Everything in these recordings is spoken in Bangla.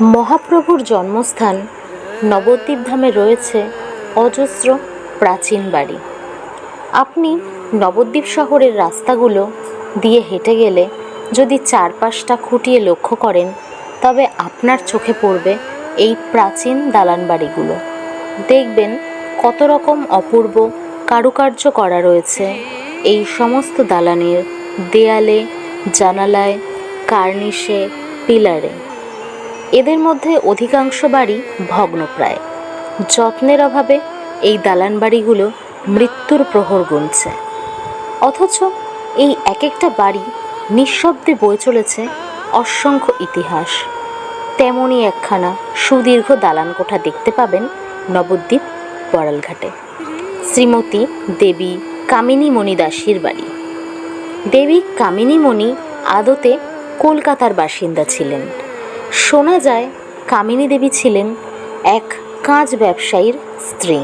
মহাপ্রভুর জন্মস্থান নবদ্বীপ ধামে রয়েছে অজস্র প্রাচীন বাড়ি। আপনি নবদ্বীপ শহরের রাস্তাগুলো দিয়ে হেঁটে গেলে যদি চারপাশটা খুঁটিয়ে লক্ষ্য করেন, তবে আপনার চোখে পড়বে এই প্রাচীন দালান বাড়িগুলো। দেখবেন কত রকম অপূর্ব কারুকার্য করা রয়েছে এই সমস্ত দালানের দেয়ালে, জানালায়, কার্নিশে, পিলারে। এদের মধ্যে অধিকাংশ বাড়ি ভগ্নপ্রায়। যত্নের অভাবে এই দালান বাড়িগুলো মৃত্যুর প্রহর গুনছে। অথচ এই এক একটা বাড়ি নিঃশব্দে বয়ে চলেছে অসংখ্য ইতিহাস। তেমনই একখানা সুদীর্ঘ দালান কোঠা দেখতে পাবেন নবদ্বীপ বড়ালঘাটে। শ্রীমতী দেবী কামিনী মণি দাসীর বাড়ি। দেবী কামিনী মণি আদতে কলকাতার বাসিন্দা ছিলেন। শোনা যায়, কামিনী দেবী ছিলেন এক কাঁচ ব্যবসায়ীর স্ত্রী।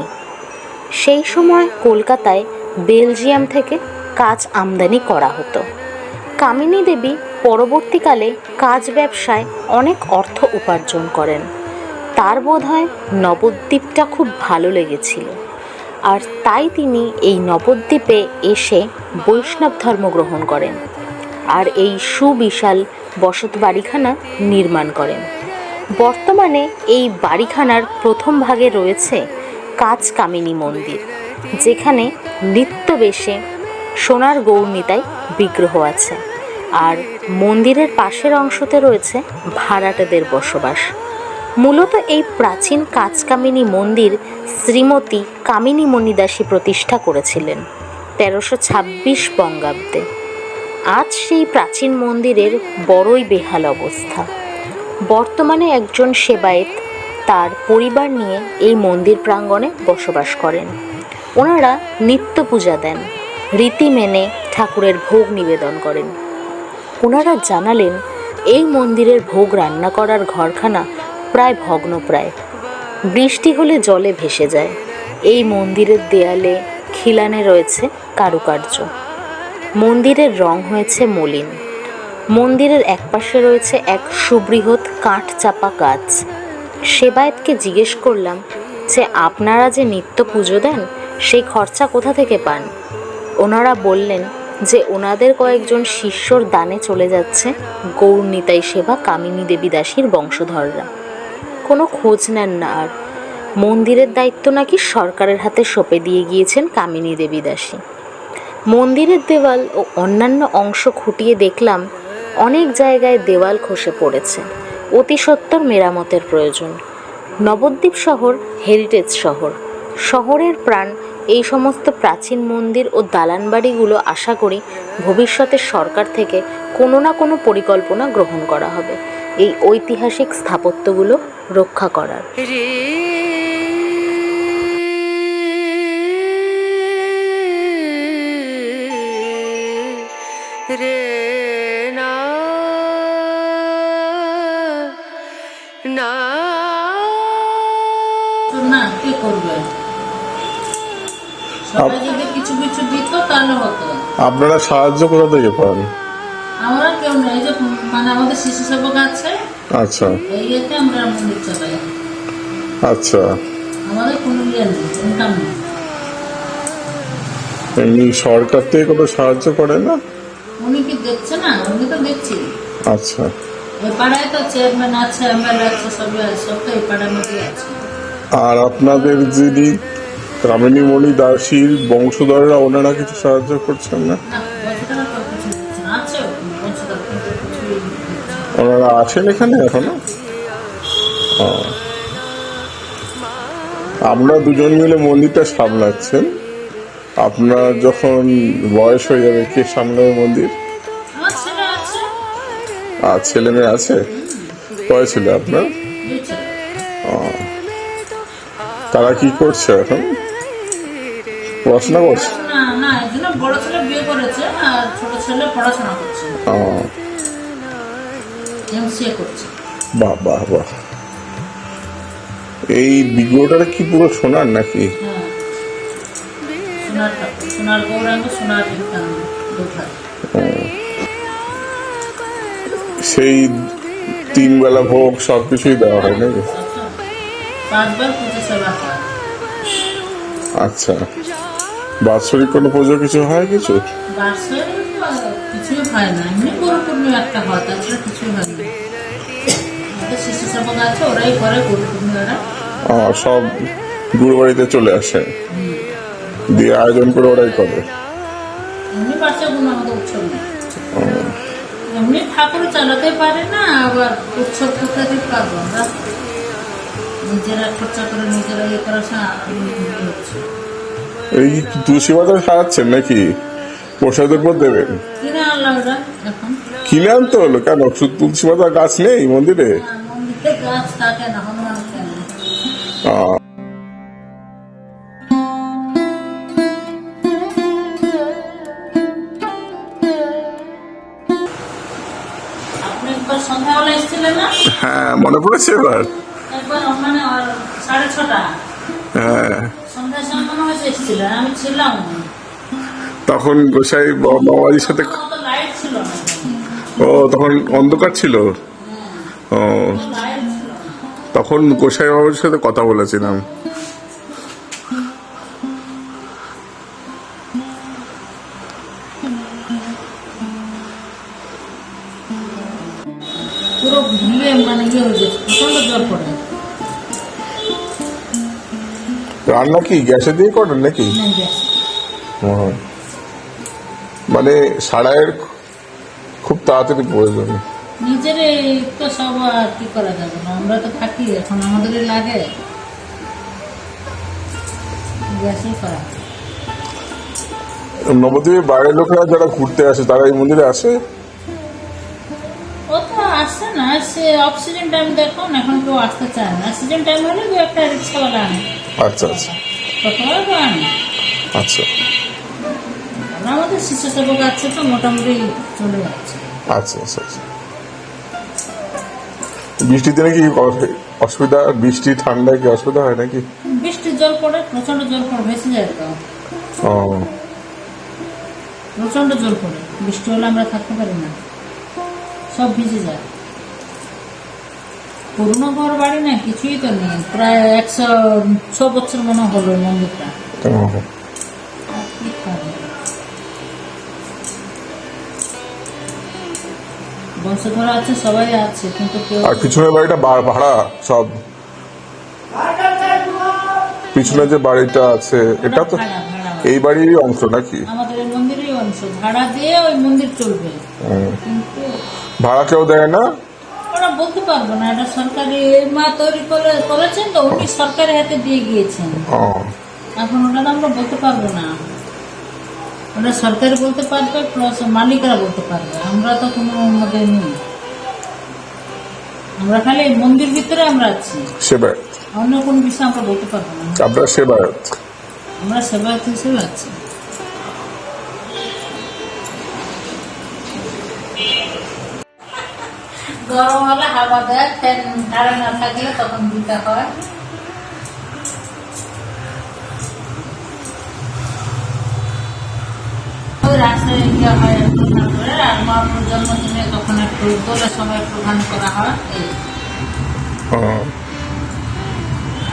সেই সময় কলকাতায় বেলজিয়াম থেকে কাজ আমদানি করা হতো। কামিনী দেবী পরবর্তীকালে কাজ ব্যবসায় অনেক অর্থ উপার্জন করেন। তার বোধহয় নবদ্বীপটা খুব ভালো লেগেছিল। আর তাই তিনি এই নবদ্বীপে এসে বৈষ্ণব ধর্ম গ্রহণ করেন। আর এই সুবিশাল বসত বাড়িখানা নির্মাণ করেন। বর্তমানে এই বাড়িখানার প্রথম ভাগে রয়েছে কামিনী মন্দির, যেখানে নিত্য বেশে সোনার গৌরনিতাই বিগ্রহ আছে। আর মন্দিরের পাশের অংশতে রয়েছে ভাড়াটেদের বসবাস। মূলত এই প্রাচীন কাচকামিনী মন্দির শ্রীমতী কামিনী মণিদাসী প্রতিষ্ঠা করেছিলেন তেরোশো ছাব্বিশ বঙ্গাব্দে। আজ সেই প্রাচীন মন্দিরের বড়ই বেহাল অবস্থা। বর্তমানে একজন সেবায়েত তার পরিবার নিয়ে এই মন্দির প্রাঙ্গণে বসবাস করেন। ওনারা নিত্য পূজা দেন, রীতি মেনে ঠাকুরের ভোগ নিবেদন করেন। ওনারা জানালেন, এই মন্দিরের ভোগ রান্না করার ঘরখানা প্রায় ভগ্নপ্রায়। বৃষ্টি হলে জলে ভেসে যায়। এই মন্দিরের দেয়ালে খিলানে রয়েছে কারুকার্য। মন্দিরের রং হয়েছে মলিন। মন্দিরের একপাশে রয়েছে এক সুবৃহৎ কাঠ চাপা গাছ। সেবায়েতকে জিজ্ঞেস করলাম যে, আপনারা যে নিত্য পুজো দেন, সেই খরচা কোথা থেকে পান? ওনারা বললেন যে, ওনাদের কয়েকজন শিষ্যর দানে চলে যাচ্ছে গৌর নিতাই সেবা কামিনী দেবী দাসীর বংশধররা। কোনো খোঁজ নেন না আর। মন্দিরের দায়িত্ব নাকি সরকারের হাতে সঁপে দিয়ে গিয়েছেন কামিনী দেবী দাসী। মন্দিরের দেওয়াল ও অন্যান্য অংশ খুঁটিয়ে দেখলাম, অনেক জায়গায় দেওয়াল খসে পড়েছে। অতি মেরামতের প্রয়োজন। নবদ্বীপ শহর হেরিটেজ শহর। শহরের প্রাণ এই সমস্ত প্রাচীন মন্দির ও দালান বাড়িগুলো আশা করি ভবিষ্যতে সরকার থেকে কোনো না কোনো পরিকল্পনা গ্রহণ করা হবে। এই ঐতিহাসিক স্থাপত্যগুলো রক্ষা করার। না। না কে করবে? সবাই যদি কিছু কিছু দিত তাহলে হতো। আপনারা সাহায্য কোথা থেকে পান? আমরা কেউ এই যে মানে আমাদের শিশু সেবক আছে আচ্ছা। এই আমরা মন্দির চালাই। আচ্ছা। আমাদের কোনো ইয়ে নেই ইনকাম নেই। এমনি সরকার থেকে কোনো সাহায্য করে না? উনি কি দেখছে না? উনি তো দেখছি আচ্ছা। এ পাড়ায় তো চেয়ারম্যান আছে এমএলএ আছে সবই আছে তো এই পাড়ার মধ্যেই আছে। আর আপনাদের যিনি কামিনী মণি দাসীর বংশধররা ওনারা কিছু সাহায্য করছেন না। ওনারা আছেন এখানে এখনও। আমরা দুজন মিলে মন্দিরটা সামলাচ্ছেন। আপনার যখন বয়স হয়ে যাবে কে সামলাবে মন্দির? আর ছেলে মেয়ে আছে? কয় ছেলে আপনার? তারা কি করছে এখন? পড়াশোনা করছে? বাহ বাহ বাহ। এই বিগ্রহটা কি পুরো সোনার নাকি? হ্যাঁ। সোনার সোনার গৌরাঙ্গ সোনার সেই তিন বেলা ভোগ সব কিছুই দেওয়া হয় নাকি? আচ্ছা। বাৎসরিক কোনো পুজো কিছু হয় কিছু? সব গুরু বাড়িতে চলে আসে? দিয়ে আয়োজন করে ওরাই করে? এমনি বাচ্চা গুলো আমাদের উৎসব এমনি ঠাকুর চালাতে পারে না আবার উৎসব করতে দিতে আমরা। নিজেরা খরচা করে নিজেরা ইয়ে করা এই তুলসী পাতা সারাচ্ছেন নাকি? প্রসাদের পর দেবেন? কিনে আনলাম ওরা এখন। কিনে আনতে হলো কেন? তুলসী পাতা গাছ নেই মন্দিরে? মন্দিরে গাছ থাকে না হনুমান এসেছিলেন পড়েছে এবার? তখন গোসাই বাবাজির সাথে ও তখন অন্ধকার ছিল? ও। তখন গোসাই বাবাজির সাথে কথা বলেছিলাম। পুরো ঘুমিয়ে মানে ইয়ে হয়ে গেছে প্রচণ্ড জল পড়ে। রান্না কি গ্যাসে দিয়ে করেন নাকি। মানে সারায়ের খুব তাড়াতাড়ি প্রয়োজন নিজের তো সব আর কি করা যাবে না আমরা তো থাকি এখন আমাদের লাগে। গ্যাসেই করা। নবদ্বীপের বাইরের লোকেরা যারা ঘুরতে আসে তারা এই মন্দিরে আসে? সে অক্সিজেন টাইম দেখুন এখন কেউ আসতে চায় না। অক্সিজেন টাইম হলে দু একটা রিক্সাওয়ালা আনে। আচ্ছা আচ্ছা। কতবার তো আনে? আচ্ছা। আমাদের শিশু সেবক আছে তো মোটামুটি চলে যাচ্ছে। আচ্ছা আচ্ছা আচ্ছা। বৃষ্টির দিনে কি অসুবিধা? বৃষ্টি ঠান্ডায় কি অসুবিধা হয় নাকি? বৃষ্টির জল পড়ে প্রচণ্ড জল পড়ে ভেসে যায় তো। ও। প্রচণ্ড জল পড়ে বৃষ্টি হলে আমরা থাকতে পারি না। সব ভিজে যায়। পুরনো ঘর বাড়ি না কিছুই তো নেই। প্রায় একশো ছ বছর মনে হলো মন্দিরটা। ও। আর কি করবে? বংশধরা আছে সবাই আছে কিন্তু কেউ আর পিছনের বাড়িটা ভাড়া সব। পিছনে যে বাড়িটা আছে এটা তো। এই বাড়িরই অংশ নাকি? আমাদের মন্দিরেরই অংশ। ভাড়া দিয়ে ওই মন্দির চলবে। ভাড়া কেউ দেয় না? বলতে পারব না এটা সরকারি মা তৈরি করে করেছেন তো উনি সরকারি হাতে দিয়ে গিয়েছেন। এখন ওটা আমরা বলতে পারব না। ওটা সরকারি বলতে পারবে প্লাস মালিকরা বলতে পারবে। আমরা তো কোনো মধ্যে নেই। আমরা খালি মন্দির ভিতরে আমরা আছি। সেবায়ত অন্য কোনো বিষয় আমরা বলতে পারব না। আপনার সেবায়ত আমরা সেবায়ত হিসেবে আছি। গরম হলে হাওয়া দেয় ফ্যান ধারে না থাকলে তখন দিতে হয়। ইয়ে হয় করে আর মহাপুর জন্মদিনে তখন একটু দোলের সময় করা হয় এই।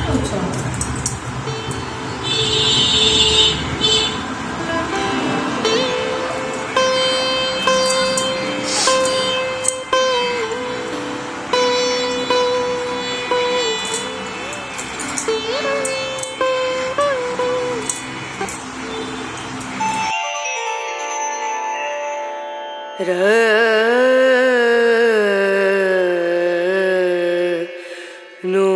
বুঝছ? nous